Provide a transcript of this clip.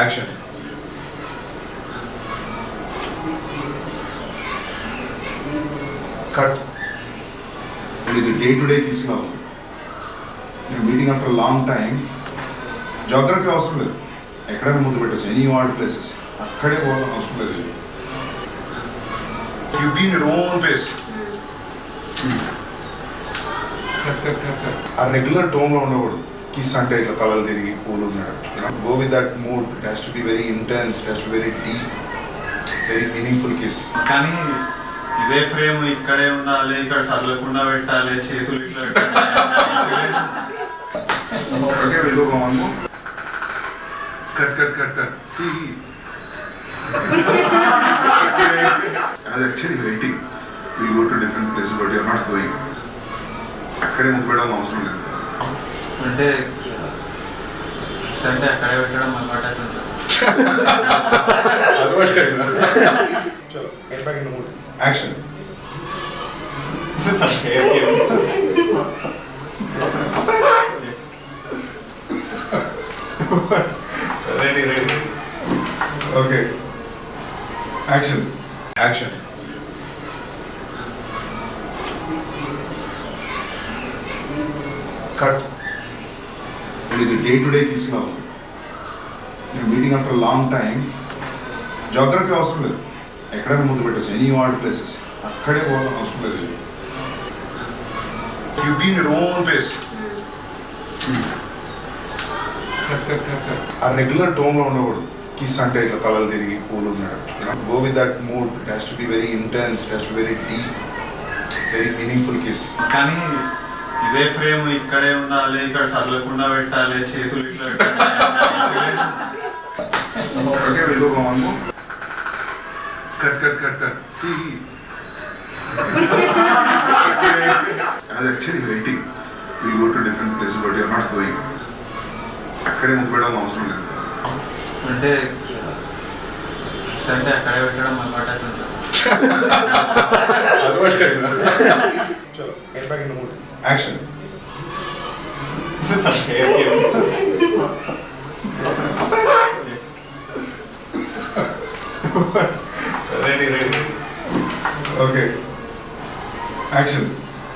Action cut ఇది day to day తీసుకున్నావు నేను meeting after long time geography అవసరం లేదు ఎక్కడైనా ముందు పెట్టచ్చు. ఎనీ వార్డ్ ప్లేసెస్ అక్కడే పోవాలని అవసరం లేదు. You been your own place ఆ రెగ్యులర్ టోన్లో ఉండకూడదు. కిస్ అంటే ఇట్లా కలలు తిరిగి పూలు ఉన్నాడు go with that mood it has to be very intense it has to very deep very meaningful kiss కానీ ఇదే ఫ్రేమ్ ఇక్కడే ఉండాలి ఇక్కడ కదలకుండా పెట్టాలి చేతులు ఇట్లా పెట్టాలి. Okay will go on cut cut cut cut See, I was actually waiting. We go to different places, but you're not going. అక్కడే ముందు పెట్టాలని అవసరం లేదు. అంటే అంటే అక్కడే పెట్టడం అలవాటు అవుతుంది action ready ready okay action action cut ఇది డే టు డే తీసుకున్నావు నేను meeting after long time geography అవసరం లేదు ఎక్కడైనా ముందు పెట్టచ్చు. ఎనీ వార్డ్ ప్లేసెస్ అక్కడే పోవాలని అవసరం లేదు. You been your own place ఆ రెగ్యులర్ టోన్లో ఉండకూడదు. కిస్ అంటే ఇట్లా కలలు తిరిగి పూలు ఉన్నాడు go with that mood it has to be very intense it has to very deep very meaningful kiss కానీ ఇదే ఫ్రేమ్ ఇక్కడే ఉండాలి ఇక్కడ కదలకుండా పెట్టాలి చేతులు ఇట్లా cut cut cut cut See, అది was actually we We to different place places, but you're అక్కడే ముందు అవసరం లేదు అంటే అంటే అక్కడే పెట్టడం అలవాటు అవుతుంది చలో get back in the mood action ready ready okay action